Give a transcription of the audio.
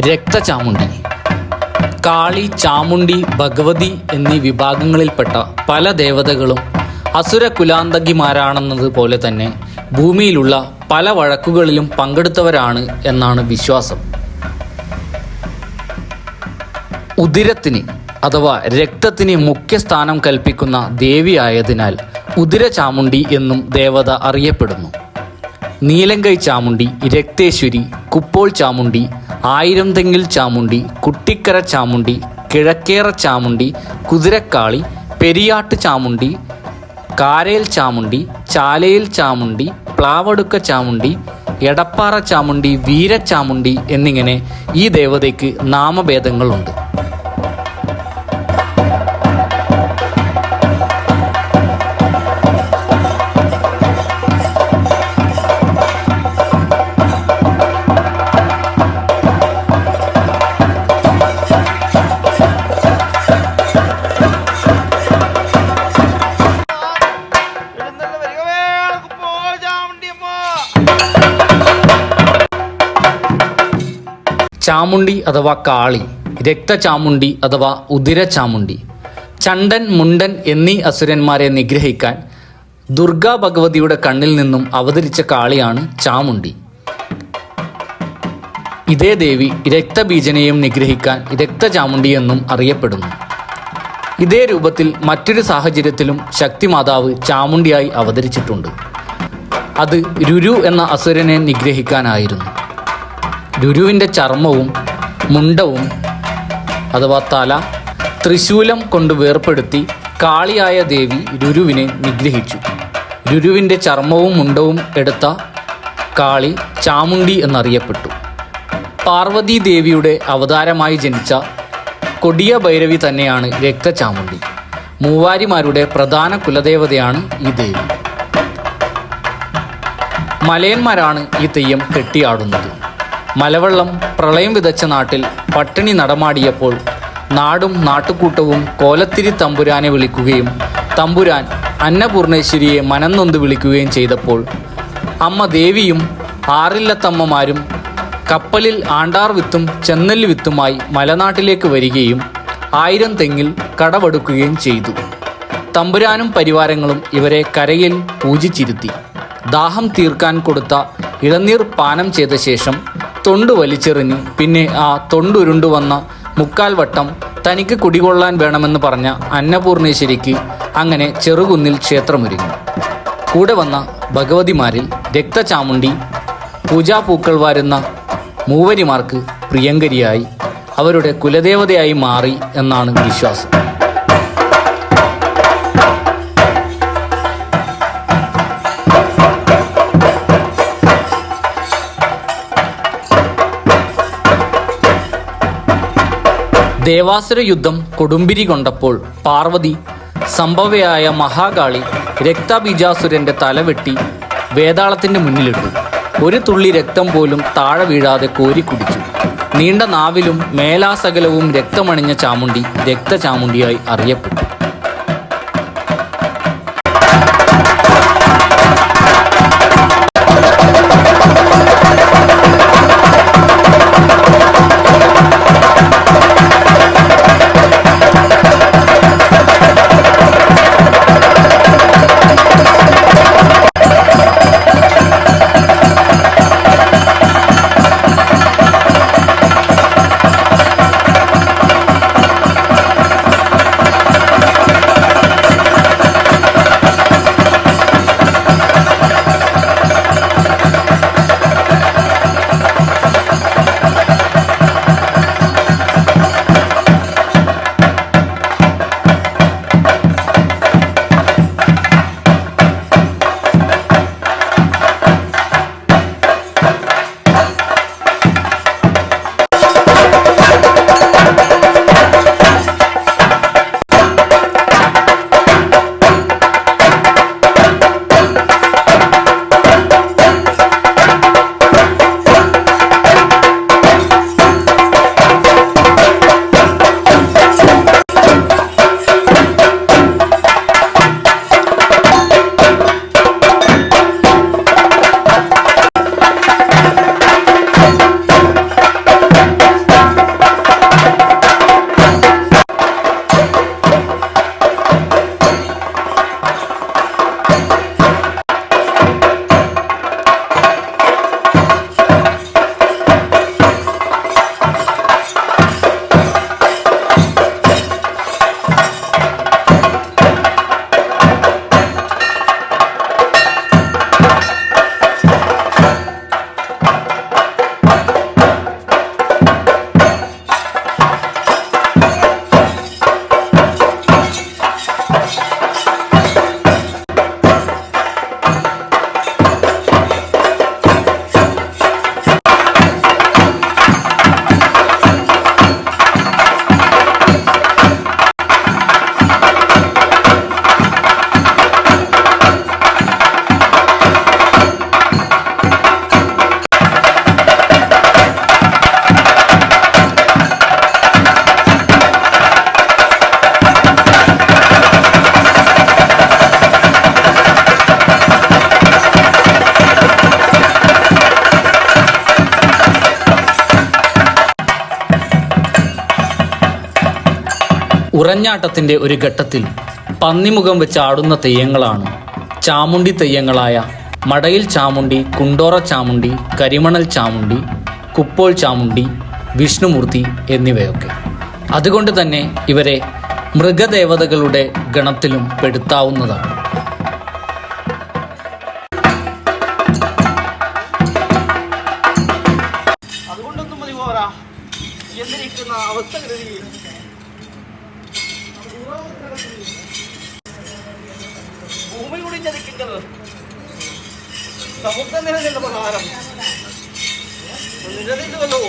രക്തചാമുണ്ടി കാളി ചാമുണ്ടി ഭഗവതി എന്നീ വിഭാഗങ്ങളിൽപ്പെട്ട പല ദേവതകളും അസുര കുലാന്തകിമാരാണെന്നത് പോലെ തന്നെ ഭൂമിയിലുള്ള പല വഴക്കുകളിലും പങ്കെടുത്തവരാണ് എന്നാണ് വിശ്വാസം. ഉദിരത്തിന് അഥവാ രക്തത്തിന് മുഖ്യസ്ഥാനം കൽപ്പിക്കുന്ന ദേവിയായതിനാൽ ഉദിര ചാമുണ്ടി എന്നും ദേവത അറിയപ്പെടുന്നു. നീലങ്കൈ ചാമുണ്ടി രക്തേശ്വരി കുപ്പോൾ ചാമുണ്ടി ആയിരം തെങ്ങിൽ ചാമുണ്ടി കുട്ടിക്കര ചാമുണ്ടി കിഴക്കേറ ചാമുണ്ടി കുതിരക്കാളി പെരിയാട്ട് ചാമുണ്ടി കാരയിൽ ചാമുണ്ടി ചാലയിൽ ചാമുണ്ടി പ്ലാവടുക്ക ചാമുണ്ടി എടപ്പാറ ചാമുണ്ടി വീരച്ചാമുണ്ടി എന്നിങ്ങനെ ഈ ദേവതയ്ക്ക് നാമഭേദങ്ങളുണ്ട്. ചാമുണ്ടി അഥവാ കാളി രക്തചാമുണ്ടി അഥവാ ഉദിര ചാമുണ്ടി. ചണ്ടൻ മുണ്ടൻ എന്നീ അസുരന്മാരെ നിഗ്രഹിക്കാൻ ദുർഗാ ഭഗവതിയുടെ കണ്ണിൽ നിന്നും അവതരിച്ച കാളിയാണ് ചാമുണ്ടി. ഇതേ ദേവി രക്തബീജനെയും നിഗ്രഹിക്കാൻ രക്തചാമുണ്ടി എന്നും അറിയപ്പെടുന്നു. ഇതേ രൂപത്തിൽ മറ്റൊരു സാഹചര്യത്തിലും ശക്തിമാതാവ് ചാമുണ്ടിയായി അവതരിച്ചിട്ടുണ്ട്. അത് രുരു എന്ന അസുരനെ നിഗ്രഹിക്കാനായിരുന്നു. രുരുവിന്റെ ചർമ്മവും മുണ്ടവും അഥവാ തല ത്രിശൂലം കൊണ്ട് വേർപ്പെടുത്തി കാളിയായ ദേവി രുരുവിനെ നിഗ്രഹിച്ചു. രുരുവിന്റെ ചർമ്മവും മുണ്ടവും എടുത്ത കാളി ചാമുണ്ടി എന്നറിയപ്പെട്ടു. പാർവതി ദേവിയുടെ അവതാരമായി ജനിച്ച കൊടിയ ഭൈരവി തന്നെയാണ് രക്തചാമുണ്ടി മൂവാരിമാരുടെ പ്രധാന കുലദേവതയാണ് ഈ ദേവി. മലയന്മാരാണ് ഈ തെയ്യം കെട്ടിയാടുന്നത്. മലവെള്ളം പ്രളയം വിതച്ച നാട്ടിൽ പട്ടിണി നടമാടിയപ്പോൾ നാടും നാട്ടുകൂട്ടവും കോലത്തിരി തമ്പുരാനെ വിളിക്കുകയും തമ്പുരാൻ അന്നപൂർണേശ്വരിയെ മനംനൊന്ത് വിളിക്കുകയും ചെയ്തപ്പോൾ അമ്മ ദേവിയും ആറില്ലത്തമ്മമാരും കപ്പലിൽ ആണ്ടാർ വിത്തും ചെന്നല്ലി വിത്തുമായി മലനാട്ടിലേക്ക് വരികയും ആയിരം തെങ്ങിൽ കടവെടുക്കുകയും ചെയ്തു. തമ്പുരാനും പരിവാരങ്ങളും ഇവരെ കരയിൽ പൂജിച്ചിരുത്തി. ദാഹം തീർക്കാൻ കൊടുത്ത ഇളനീർ പാനം ചെയ്ത ശേഷം തൊണ്ട് വലിച്ചെറിഞ്ഞ്. പിന്നെ ആ തൊണ്ടുരുണ്ടു വന്ന മുക്കാൽ വട്ടം തനിക്ക് കുടികൊള്ളാൻ വേണമെന്ന് പറഞ്ഞ അന്നപൂർണേശ്വരിക്ക് അങ്ങനെ ചെറുകുന്നിൽ ക്ഷേത്രമൊരുങ്ങി. കൂടെ വന്ന ഭഗവതിമാരിൽ രക്തചാമുണ്ടി പൂജാപൂക്കൾ വാരുന്ന മൂവരിമാർക്ക് പ്രിയങ്കരിയായി. അവരുടെ കുലദേവതയായി മാറി എന്നാണ് വിശ്വാസം. ദേവാസുര യുദ്ധം കൊടുമ്പിരി കൊണ്ടപ്പോൾ പാർവതി സംഭവയായ മഹാകാളി രക്തബീജാസുരന്റെ തലവെട്ടി വേതാളത്തിന്റെ മുന്നിലിട്ടു. ഒരു തുള്ളി രക്തം പോലും താഴെ വീഴാതെ കോരി കുടിച്ചു. നീണ്ട നാവിലും മേലാസകലവും രക്തമണിഞ്ഞ ചാമുണ്ടി രക്തചാമുണ്ടിയായി അറിയപ്പെട്ടു. ഉറഞ്ഞാട്ടത്തിന്റെ ഒരു ഘട്ടത്തിൽ പന്നിമുഖം വെച്ച് ആടുന്ന തെയ്യങ്ങളാണ്. ചാമുണ്ടി തെയ്യങ്ങളായ മടയിൽ ചാമുണ്ടി കുണ്ടോറ ചാമുണ്ടി കരിമണൽ ചാമുണ്ടി കുപ്പോൾ ചാമുണ്ടി വിഷ്ണുമൂർത്തി എന്നിവയൊക്കെ. അതുകൊണ്ട് തന്നെ ഇവരെ മൃഗദേവതകളുടെ ഗണത്തിലും പെടുത്താവുന്നതാണ്. കൂടി ചതിക്കുന്നത് സമുദ്ര നിലനിലുള്ള പ്രകാരം നിലനിൽക്കുമല്ലോ